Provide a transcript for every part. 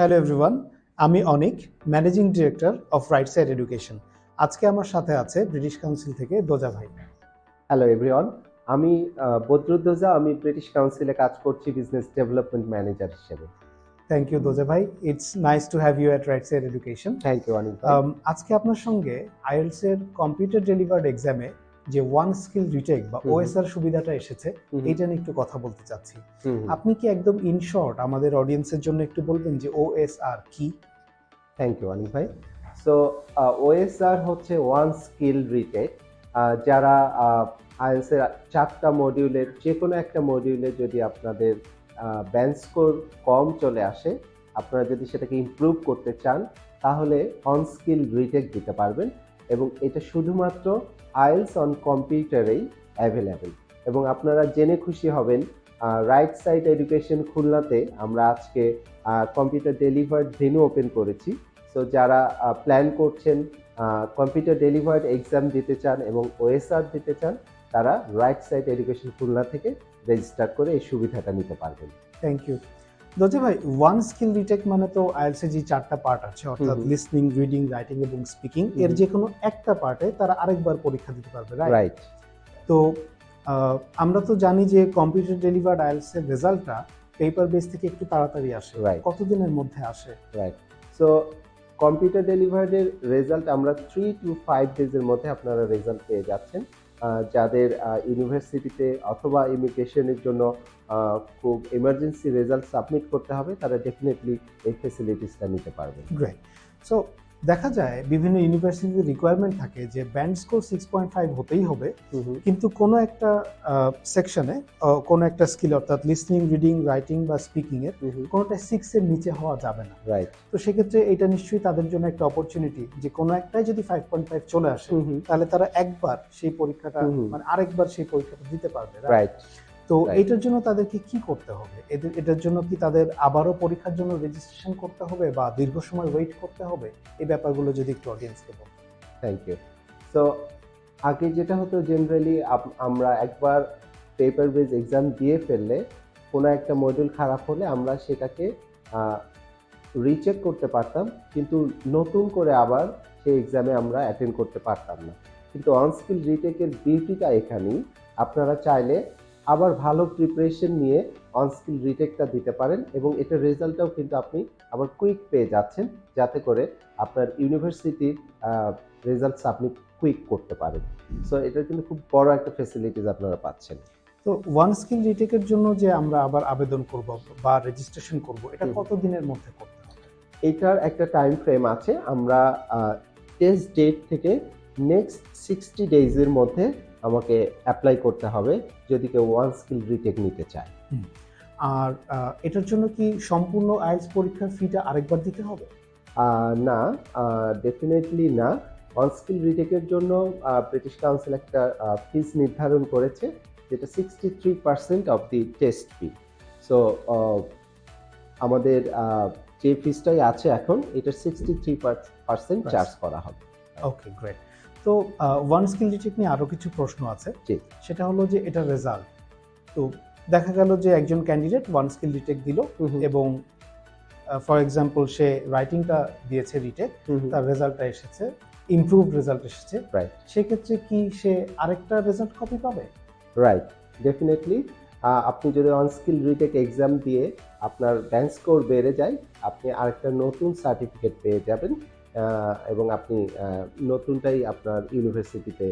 Hello everyone আমি Anik managing director of right side education. আজকে আমার সাথে আছে ব্রিটিশ কাউন্সিল থেকে দোজা ভাই। হ্যালো এভরিওয়ান আমি বদরুদ্দোজা আমি ব্রিটিশ কাউন্সিলে কাজ করছি বিজনেস ডেভেলপমেন্ট ম্যানেজার হিসেবে। থ্যাংক ইউ দোজা ভাই। It's nice to have you at right side education thank you Anik আজকে আপনার সঙ্গে আইএলস এর কম্পিউটার ডেলিভার্ড এক্সামে যে ওয়ান স্কিল রিটেক বা ওএসআর সুবিধাটা এসেছে এটা নিয়ে একটু কথা বলতে চাচ্ছি। আপনি কি একদম ইন শর্ট আমাদের অডিয়েন্সের জন্য একটু বলবেন যে ওএসআর কি? থ্যাংক ইউ অনিক ভাই। সো ওএসআর হচ্ছে ওয়ান স্কিল রিটেক যারা আইএলস এর চারটা মডিউলের যে কোনো একটা মডিউলে যদি আপনাদের ব্যান্ড স্কোর কম চলে আসে আপনারা যদি সেটাকে ইমপ্রুভ করতে চান তাহলে অন স্কিল রিটেক দিতে পারবেন। এবং এটা শুধুমাত্র আইএলস অন কম্পিউটারেই অ্যাভেলেবেল এবং আপনারা জেনে খুশি হবেন রাইট সাইড এডুকেশন খুলনাতে আমরা আজকে কম্পিউটার ডেলিভার্ড ভেনু ওপেন করেছি। সো যারা প্ল্যান করছেন কম্পিউটার ডেলিভার্ড এক্সাম দিতে চান এবং ওএসআর দিতে চান, তারা রাইট সাইড এডুকেশন খুলনা থেকে রেজিস্টার করে এই সুবিধাটা নিতে পারবেন। থ্যাংক ইউ দোজা ভাই ওয়ান স্কিল রিটেক মানে তো আইএলস যে চারটা পার্ট আছে অর্থাৎ। লিসনিং রিডিং রাইটিং এবং স্পিকিং এর। যে কোনো একটা পার্টে তারা আরেকবার পরীক্ষা দিতে পারবে রাইট তো আমরা তো জানি যে কম্পিউটার ডেলিভার্ড আইএলস এর রেজাল্টটা পেপার বেস থেকে একটু তাড়াতাড়ি আসে. কতদিনের মধ্যে আসে? রাইট সো কম্পিউটার ডেলিভার্ডের রেজাল্ট আমরা থ্রি টু ফাইভ ডেজের মধ্যে আপনারা রেজাল্ট পেয়ে যাচ্ছেন। যাদের ইউনিভার্সিটিতে অথবা ইমিগ্রেশনের জন্য খুব এমার্জেন্সি রেজাল্ট সাবমিট করতে হবে, তারা ডেফিনেটলি এই ফেসিলিটিসটা নিতে পারবে। সো দেখা যায় বিভিন্ন ইউনিভার্সিটির রিকোয়ারমেন্ট থাকে যে band score six point five হতেই হবে কিন্তু কোনো একটা সেকশনে কোনো একটা স্কিল অর্থাৎ লিসনিং রিডিং রাইটিং বা স্পিকিং এর কোনোটা সিক্স এর নিচে হওয়া যাবে না। রাইট তো সেক্ষেত্রে এটা নিশ্চয়ই তাদের জন্য একটা অপরচুনিটি যে কোনো একটাই যদি ফাইভ পয়েন্ট ফাইভ চলে আসে তাহলে তারা একবার সেই পরীক্ষাটা। মানে আরেকবার সেই পরীক্ষাটা দিতে পারবে রাইট তো. এটার জন্য তাদেরকে কি করতে হবে? এদের এটার জন্য কি তাদের আবারও পরীক্ষার জন্য রেজিস্ট্রেশন করতে হবে বা দীর্ঘ সময় ওয়েট করতে হবে? এই ব্যাপারগুলো যদি একটু অডিয়েন্সকে বল থ্যাংক ইউ তো আগে যেটা হতো জেনারেলি আমরা একবার পেপার বেজ এক্সাম দিয়ে ফেললে কোনো একটা মডিউল খারাপ হলে আমরা সেটাকে রিচেক করতে পারতাম কিন্তু নতুন করে আবার সেই এক্সামে আমরা অ্যাটেন্ড করতে পারতাম না। কিন্তু অনস্কিল রিটেকের বিউটিটা এখানেই। আপনারা চাইলে আবার ভালো প্রিপারেশন নিয়ে অনস্কিল রিটেকটা দিতে পারেন এবং এটার রেজাল্টটাও কিন্তু আপনি আবার কুইক পেয়ে যাচ্ছেন যাতে করে আপনার ইউনিভার্সিটির রেজাল্টস আপনি কুইক করতে পারেন। সো এটা কিন্তু খুব বড় একটা ফেসিলিটিস আপনারা পাচ্ছেন। তো ওয়ান স্কিল রিটেকের জন্য যে আমরা আবার আবেদন করব বা রেজিস্ট্রেশন করব এটা কত দিনের মধ্যে করতে হবে? এটার একটা টাইম ফ্রেম আছে আমরা টেস্ট ডেট থেকে নেক্সট সিক্সটি ডেজের মধ্যে আমাকে অ্যাপ্লাই করতে হবে যদি কেউ ওয়ান স্কিল রিটেক নিতে চায়। আর এটার জন্য কি সম্পূর্ণ আইএলস পরীক্ষার ফিটা আরেকবার দিতে হবে? না ডেফিনেটলি না। অন স্কিল রিটেকের জন্য ব্রিটিশ কাউন্সিল একটা ফিস নির্ধারণ করেছে যেটা sixty three percent of the test fee so আমাদের যে ফিসটাই আছে এখন এটা সিক্সটি থ্রি পার্সেন্ট চার্জ করা হবে। ওকে গ্রেট তো ওয়ান স্কিল রিটেক নিয়ে আরও কিছু প্রশ্ন আছে। সেটা হলো যে এটা রেজাল্ট তো দেখা গেল যে একজন ক্যান্ডিডেট ওয়ান স্কিল রিটেক দিল এবং ফর এক্সাম্পল সে রাইটিংটা দিয়েছে রিটেক তার রেজাল্টটা এসেছে ইমপ্রুভ রেজাল্ট এসেছে। রাইট সেক্ষেত্রে কি সে আরেকটা রেজাল্ট কপি পাবে? রাইট ডেফিনেটলি আপনি যদি অন স্কিল রিটেক এক্সাম দিয়ে আপনার ব্যাংক স্কোর বেড়ে যায় আপনি আরেকটা নতুন সার্টিফিকেট পেয়ে যাবেন। এবং আপনি নতুনটাই আপনার ইউনিভার্সিটিতে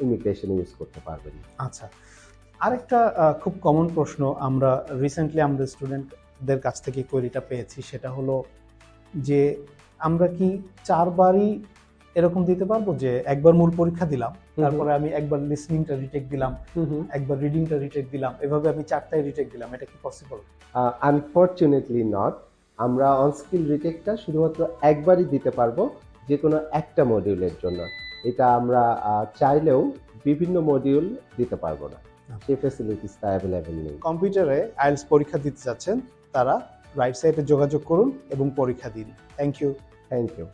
ইমিগ্রেশন ইউজ করতে পারবেন। আচ্ছা আরেকটা খুব কমন প্রশ্ন আমরা রিসেন্টলি আমাদের স্টুডেন্টদের কাছ থেকে কোয়েরিটা পেয়েছি সেটা হলো যে আমরা কি চারবারই এরকম দিতে পারব যে একবার মূল পরীক্ষা দিলাম তারপরে আমি একবার লিসনিংটা রিটেক দিলাম একবার রিডিংটা রিটেক দিলাম এভাবে আমি চারটায় রিটেক দিলাম এটা কি পসিবল আনফর্চুনেটলি নট আমরা অনস্কিল রিটেকটা শুধুমাত্র একবারই দিতে পারব যে কোনো একটা মডিউলের জন্য। এটা আমরা চাইলেও বিভিন্ন মডিউল দিতে পারব না। সেই ফেসিলিটিসটা অ্যাভেলেবেল নেই। কম্পিউটারে আইএলস পরীক্ষা দিতে যাচ্ছেন তারা রাইট সাইডে যোগাযোগ করুন এবং পরীক্ষা দিন। Thank you thank you